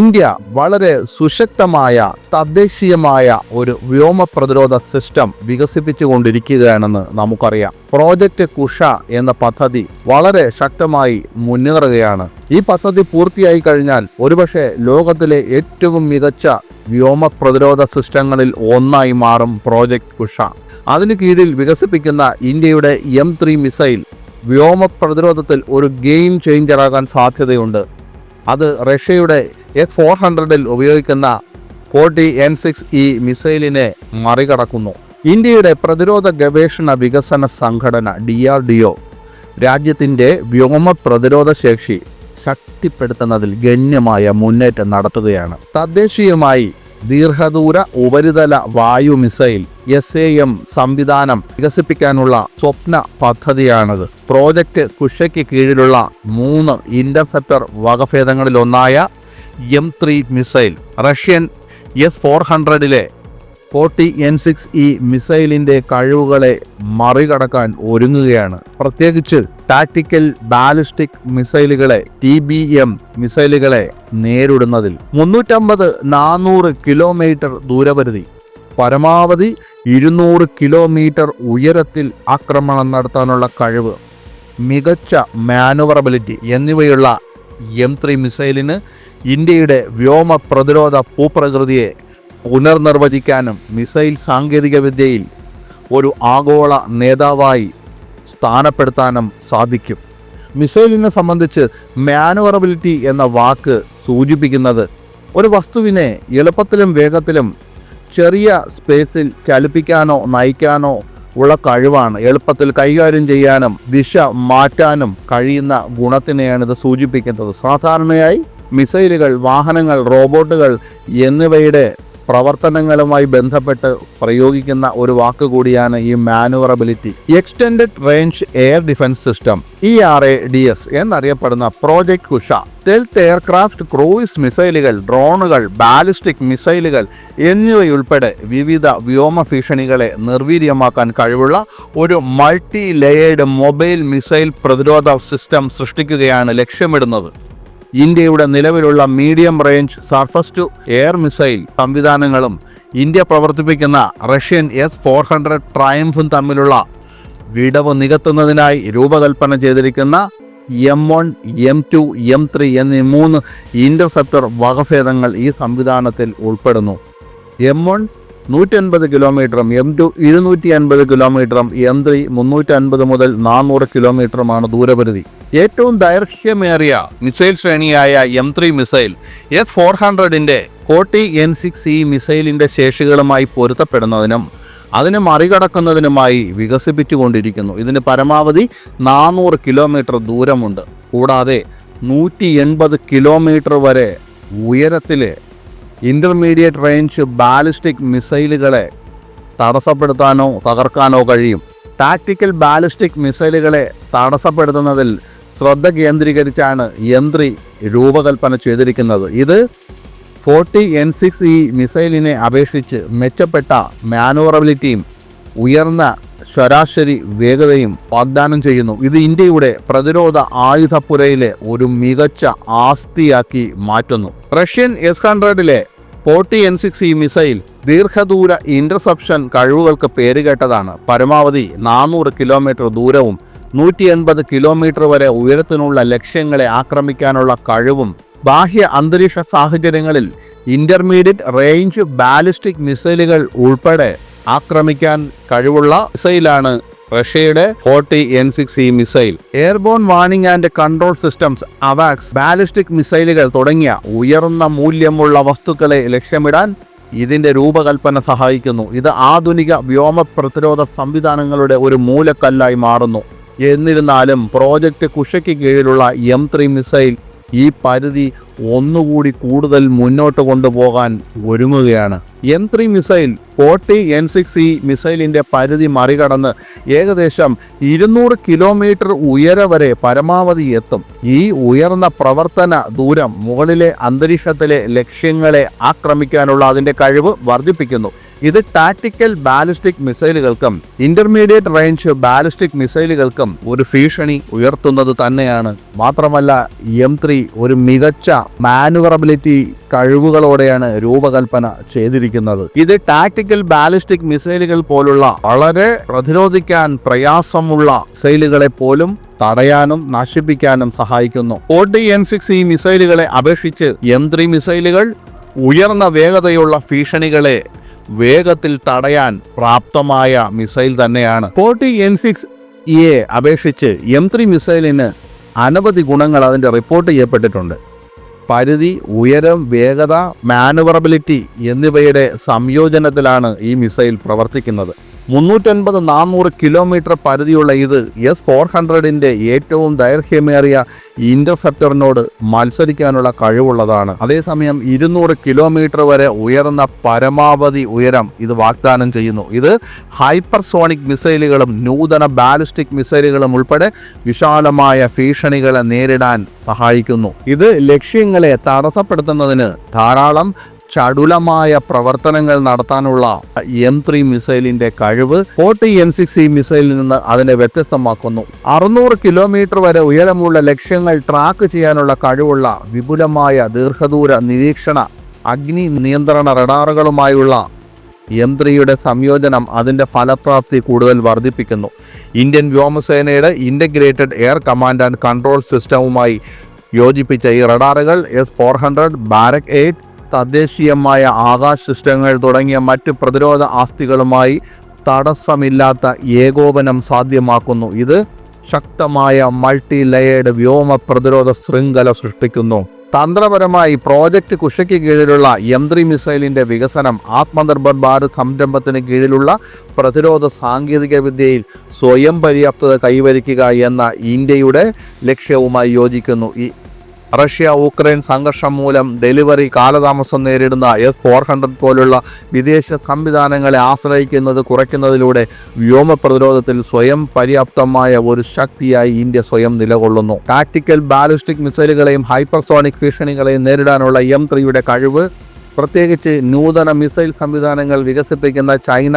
India വളരെ സുശക്തമായ തദ്ദേശീയമായ ഒരു വ്യോമ പ്രതിരോധ സിസ്റ്റം വികസിപ്പിച്ചുകൊണ്ടിരിക്കുകയാണെന്ന് നമുക്കറിയാം. പ്രോജക്റ്റ് കുഷ എന്ന പദ്ധതി വളരെ ശക്തമായി മുന്നേറുകയാണ്. ഈ പദ്ധതി പൂർത്തിയായി കഴിഞ്ഞാൽ ഒരുപക്ഷെ ലോകത്തിലെ ഏറ്റവും മികച്ച വ്യോമ പ്രതിരോധ സിസ്റ്റങ്ങളിൽ ഒന്നായി മാറും പ്രോജക്റ്റ് കുഷ. അതിനു കീഴിൽ വികസിപ്പിക്കുന്ന ഇന്ത്യയുടെ എം ത്രീ മിസൈൽ വ്യോമ പ്രതിരോധത്തിൽ ഒരു ഗെയിം ചേഞ്ചറാകാൻ സാധ്യതയുണ്ട്. അത് റഷ്യയുടെ എസ് ഫോർ ഹൺഡ്രഡിൽ ഉപയോഗിക്കുന്ന ഫോർട്ടി എൻ സിക്സ് ഇ മിസൈലിനെ മറികടക്കുന്നു. ഇന്ത്യയുടെ പ്രതിരോധ ഗവേഷണ വികസന സംഘടന ഡി ആർ ഡി ഒ രാജ്യത്തിന്റെ വ്യോമ പ്രതിരോധ ശേഷി ശക്തിപ്പെടുത്തുന്നതിൽ ഗണ്യമായ മുന്നേറ്റം നടത്തുകയാണ്. തദ്ദേശീയമായി ദീർഘദൂര ഉപരിതല വായു മിസൈൽ എസ് എ എം സംവിധാനം വികസിപ്പിക്കാനുള്ള സ്വപ്ന പദ്ധതിയാണിത്. പ്രോജക്റ്റ് കുഷയ്ക്ക് കീഴിലുള്ള മൂന്ന് interceptor വകഭേദങ്ങളിലൊന്നായ M three missile Russian S four ഹൺഡ്രഡിലെ forty N six E മിസൈലിന്റെ കഴിവുകളെ മറികടക്കാൻ ഒരുങ്ങുകയാണ്. പ്രത്യേകിച്ച് ടാക്ടിക്കൽ ബാലിസ്റ്റിക് മിസൈലുകളെ ടി ബി എം മിസൈലുകളെ നേരിടുന്നതിൽ. മുന്നൂറ്റമ്പത് നാനൂറ് കിലോമീറ്റർ ദൂരപരിധി. പരമാവധി ഇരുന്നൂറ് കിലോമീറ്റർ ഉയരത്തിൽ ആക്രമണം നടത്താനുള്ള കഴിവ്. മികച്ച മാനുവറബിലിറ്റി എന്നിവയുള്ള എം ത്രീ മിസൈലിന് ഇന്ത്യയുടെ വ്യോമ പ്രതിരോധ ഭൂപ്രകൃതിയെ പുനർനിർവചിക്കാനും മിസൈൽ സാങ്കേതികവിദ്യയിൽ ഒരു ആഗോള നേതാവായി സ്ഥാനപ്പെടുത്താനും സാധിക്കും. മിസൈലിനെ സംബന്ധിച്ച് മാനുവറബിലിറ്റി എന്ന വാക്ക് സൂചിപ്പിക്കുന്നത് ഒരു വസ്തുവിനെ എളുപ്പത്തിലും വേഗത്തിലും ചെറിയ സ്പേസിൽ ചലിപ്പിക്കാനോ നയിക്കാനോ ഉള്ള കഴിവാണ്. എളുപ്പത്തിൽ കൈകാര്യം ചെയ്യാനും ദിശ മാറ്റാനും കഴിയുന്ന ഗുണത്തിനെയാണ് ഇത് സൂചിപ്പിക്കുന്നത്. സാധാരണയായി മിസൈലുകൾ വാഹനങ്ങൾ റോബോട്ടുകൾ എന്നിവയുടെ പ്രവർത്തനങ്ങളുമായി ബന്ധപ്പെട്ട് പ്രയോഗിക്കുന്ന ഒരു വാക്ക് കൂടിയാണ് ഈ manoeuvrability. Extended range air defence system E R A D S എന്നറിയപ്പെടുന്ന project Kusha stealth aircraft cruise മിസൈലുകൾ ഡ്രോണുകൾ ബാലിസ്റ്റിക് മിസൈലുകൾ എന്നിവയുൾപ്പെടെ വിവിധ വ്യോമ ഭീഷണികളെ നിർവീര്യമാക്കാൻ കഴിവുള്ള ഒരു മൾട്ടി ലെയേർഡ് മൊബൈൽ മിസൈൽ പ്രതിരോധ സിസ്റ്റം സൃഷ്ടിക്കുകയാണ് ലക്ഷ്യമിടുന്നത്. ഇന്ത്യയുടെ നിലവിലുള്ള medium range surface to air missile സംവിധാനങ്ങളും ഇന്ത്യ പ്രവർത്തിപ്പിക്കുന്ന റഷ്യൻ എസ് ഫോർ ഹൺഡ്രഡ് ട്രയംഫും തമ്മിലുള്ള വിടവ് നികത്തുന്നതിനായി രൂപകൽപ്പന ചെയ്തിരിക്കുന്ന M one M two M three എന്നീ മൂന്ന് ഇന്റർസെപ്റ്റർ വകഭേദങ്ങൾ ഈ സംവിധാനത്തിൽ ഉൾപ്പെടുന്നു. എം വൺ നൂറ്റി അൻപത് കിലോമീറ്ററും എം ടു ഇരുന്നൂറ്റി അൻപത് കിലോമീറ്ററും എം ത്രീ മുന്നൂറ്റി അൻപത് മുതൽ നാനൂറ് കിലോമീറ്ററുമാണ് ദൂരപരിധി. ഏറ്റവും ദൈർഘ്യമേറിയ missile ശ്രേണിയായ M three missile S four ഹൺഡ്രഡിന്റെ forty N six E മിസൈലിന്റെ ശേഷികളുമായി പൊരുത്തപ്പെടുന്നതിനും അതിനെ മറികടക്കുന്നതിനുമായി വികസിപ്പിച്ചുകൊണ്ടിരിക്കുന്നു. ഇതിന് പരമാവധി നാനൂറ് കിലോമീറ്റർ ദൂരമുണ്ട്. കൂടാതെ നൂറ്റി എൺപത് കിലോമീറ്റർ വരെ ഉയരത്തിൽ ഇന്റർമീഡിയറ്റ് റേഞ്ച് ബാലിസ്റ്റിക് മിസൈലുകളെ തടസ്സപ്പെടുത്താനോ തകർക്കാനോ കഴിയും. ടാക്ടിക്കൽ ബാലിസ്റ്റിക് മിസൈലുകളെ തടസ്സപ്പെടുത്തുന്നതിൽ ശ്രദ്ധ കേന്ദ്രീകരിച്ചാണ് യന്ത്രി രൂപകൽപ്പന ചെയ്തിരിക്കുന്നത്. ഇത് ഫോർട്ടി എൻ സിക്സ് ഇ മിസൈലിനെ അപേക്ഷിച്ച് മെച്ചപ്പെട്ട മാനുവറബിലിറ്റിയും ഉയർന്ന ശരാശരി വേഗതയും വാഗ്ദാനം ചെയ്യുന്നു. ഇത് ഇന്ത്യയുടെ പ്രതിരോധ ആയുധപ്പുരയിലെ ഒരു മികച്ച ആസ്തിയാക്കി മാറ്റുന്നു. Russian S ഹൺഡ്രഡിലെ forty N six E missile ദീർഘദൂര ഇന്റർസെപ്ഷൻ കഴിവുകൾക്ക് പേരുകേട്ടതാണ്. പരമാവധി നാനൂറ് കിലോമീറ്റർ ദൂരവും നൂറ്റി എൺപത് കിലോമീറ്റർ വരെ ഉയരത്തിനുള്ള ലക്ഷ്യങ്ങളെ ആക്രമിക്കാനുള്ള കഴിവും ബാഹ്യ അന്തരീക്ഷ സാഹചര്യങ്ങളിൽ ഇന്റർമീഡിയറ്റ് റേഞ്ച് ബാലിസ്റ്റിക് മിസൈലുകൾ ഉൾപ്പെടെ ആക്രമിക്കാൻ കഴിവുള്ള മിസൈലാണ് റഷ്യയുടെ forty N six E missile. Airborne warning and control systems AVAX ballistic മിസൈലുകൾ തുടങ്ങിയ ഉയർന്ന മൂല്യമുള്ള വസ്തുക്കളെ ലക്ഷ്യമിടാൻ ഇതിന്റെ രൂപകൽപ്പന സഹായിക്കുന്നു. ഇത് ആധുനിക വ്യോമ പ്രതിരോധ സംവിധാനങ്ങളുടെ ഒരു മൂലക്കല്ലായി മാറുന്നു. എന്നിരുന്നാലും പ്രോജക്റ്റ് കുഷയ്ക്ക് കീഴിലുള്ള എം ത്രീ മിസൈൽ ഈ പരിധി ഒന്നുകൂടി കൂടുതൽ മുന്നോട്ട് കൊണ്ടുപോകാൻ ഒരുങ്ങുകയാണ്. M three missile forty N six E മിസൈലിന്റെ പരിധി മറികടന്ന് ഏകദേശം ഇരുന്നൂറ് കിലോമീറ്റർ ഉയര വരെ പരമാവധി എത്തും. ഈ ഉയർന്ന പ്രവർത്തന ദൂരം മുകളിലെ അന്തരീക്ഷത്തിലെ ലക്ഷ്യങ്ങളെ ആക്രമിക്കാനുള്ള അതിന്റെ കഴിവ് വർദ്ധിപ്പിക്കുന്നു. ഇത് ടാക്ടിക്കൽ ബാലിസ്റ്റിക് മിസൈലുകൾക്കും ഇന്റർമീഡിയറ്റ് റേഞ്ച് ബാലിസ്റ്റിക് മിസൈലുകൾക്കും ഒരു ഭീഷണി ഉയർത്തുന്നത് തന്നെയാണ്. മാത്രമല്ല എം ത്രീ ഒരു മികച്ച മാനുവറബിലിറ്റി കഴിവുകളോടെയാണ് രൂപകൽപ്പന ചെയ്തിരിക്കുന്നത്. ഇത് ടാക്ടിക്കൽ ബാലിസ്റ്റിക് മിസൈലുകൾ പോലുള്ള വളരെ പ്രതിരോധിക്കാൻ പ്രയാസമുള്ള മിസൈലുകളെ പോലും തടയാനും നശിപ്പിക്കാനും സഹായിക്കുന്നു. ഫോർട്ടി എൻ സിക്സ് ഈ മിസൈലുകളെ അപേക്ഷിച്ച് എം ത്രീ മിസൈലുകൾ ഉയർന്ന വേഗതയുള്ള ഭീഷണികളെ വേഗത്തിൽ തടയാൻ പ്രാപ്തമായ മിസൈൽ തന്നെയാണ്. ഫോർട്ടി എൻ സിക്സ് എ അപേക്ഷിച്ച് എം ത്രീ മിസൈലിന് അനവധി ഗുണങ്ങൾ അതിന്റെ റിപ്പോർട്ട് ചെയ്യപ്പെട്ടിട്ടുണ്ട്. പരിധി ഉയരം വേഗത മാനുവറബിലിറ്റി എന്നിവയുടെ സംയോജനത്തിലാണ് ഈ മിസൈൽ പ്രവർത്തിക്കുന്നത്. മുന്നൂറ്റൻപത് നാനൂറ് കിലോമീറ്റർ പരിധിയുള്ള ഇത് എസ് ഫോർ ഹൺഡ്രഡിന്റെ ഏറ്റവും ദൈർഘ്യമേറിയ ഇന്റർസെപ്റ്ററിനോട് മത്സരിക്കാനുള്ള കഴിവുള്ളതാണ്. അതേസമയം ഇരുന്നൂറ് കിലോമീറ്റർ വരെ ഉയർന്ന പരമാവധി ഉയരം ഇത് വാഗ്ദാനം ചെയ്യുന്നു. ഇത് ഹൈപ്പർസോണിക് മിസൈലുകളും നൂതന ബാലിസ്റ്റിക് മിസൈലുകളും ഉൾപ്പെടെ വിശാലമായ ഭീഷണികളെ നേരിടാൻ സഹായിക്കുന്നു. ഇത് ലക്ഷ്യങ്ങളെ തടസ്സപ്പെടുത്തുന്നതിന് ധാരാളം ചടുലമായ പ്രവർത്തനങ്ങൾ നടത്താനുള്ള എം ത്രീ മിസൈലിന്റെ കഴിവ് ഫോർട്ടി എൻ സിക്സ് ഇ മിസൈലിൽ നിന്ന് അതിനെ വ്യത്യസ്തമാക്കുന്നു. അറുന്നൂറ് കിലോമീറ്റർ വരെ ഉയരമുള്ള ലക്ഷ്യങ്ങൾ ട്രാക്ക് ചെയ്യാനുള്ള കഴിവുള്ള വിപുലമായ ദീർഘദൂര നിരീക്ഷണ അഗ്നി നിയന്ത്രണ റഡാറുകളുമായുള്ള എം ത്രീയുടെ സംയോജനം അതിന്റെ ഫലപ്രാപ്തി കൂടുതൽ വർദ്ധിപ്പിക്കുന്നു. ഇന്ത്യൻ വ്യോമസേനയുടെ integrated air command and control സിസ്റ്റവുമായി യോജിപ്പിച്ച ഈ റഡാറുകൾ S four hundred Barak eight തദ്ദേശീയമായ ആകാശ സിസ്റ്റങ്ങൾ തുടങ്ങിയ മറ്റ് പ്രതിരോധ ആസ്തികളുമായി തടസ്സമില്ലാത്ത ഏകോപനം സാധ്യമാക്കുന്നു. ഇത് ശക്തമായ മൾട്ടി ലെയേർഡ് വ്യോമ പ്രതിരോധ ശൃംഖല സൃഷ്ടിക്കുന്നു. തന്ത്രപരമായി പ്രോജക്റ്റ് കുഷയ്ക്ക് കീഴിലുള്ള എം ത്രീ മിസൈലിന്റെ വികസനം ആത്മനിർഭർ ഭാരത് സംരംഭത്തിന് കീഴിലുള്ള പ്രതിരോധ സാങ്കേതിക വിദ്യയിൽ സ്വയം പര്യാപ്തത കൈവരിക്കുക എന്ന ഇന്ത്യയുടെ ലക്ഷ്യവുമായി യോജിക്കുന്നു ഈ റഷ്യ ഉക്രൈൻ സംഘർഷം മൂലം ഡെലിവറി കാലതാമസം നേരിടുന്ന എസ് ഫോർ ഹൺഡ്രഡ് പോലുള്ള വിദേശ സംവിധാനങ്ങളെ ആശ്രയിക്കുന്നത് കുറയ്ക്കുന്നതിലൂടെ വ്യോമ പ്രതിരോധത്തിൽ സ്വയം പര്യാപ്തമായ ഒരു ശക്തിയായി ഇന്ത്യ സ്വയം നിലകൊള്ളുന്നു. ടാക്ടിക്കൽ ബാലിസ്റ്റിക് മിസൈലുകളെയും ഹൈപ്പർസോണിക് ഭീഷണികളെയും നേരിടാനുള്ള എം ത്രീയുടെ കഴിവ് പ്രത്യേകിച്ച് നൂതന മിസൈൽ സംവിധാനങ്ങൾ വികസിപ്പിക്കുന്ന ചൈന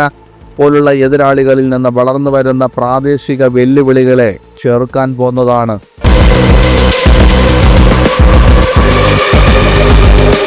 പോലുള്ള എതിരാളികളിൽ നിന്ന് വളർന്നു വരുന്ന പ്രാദേശിക വെല്ലുവിളികളെ ചെറുക്കാൻ പോന്നതാണ് Thank you.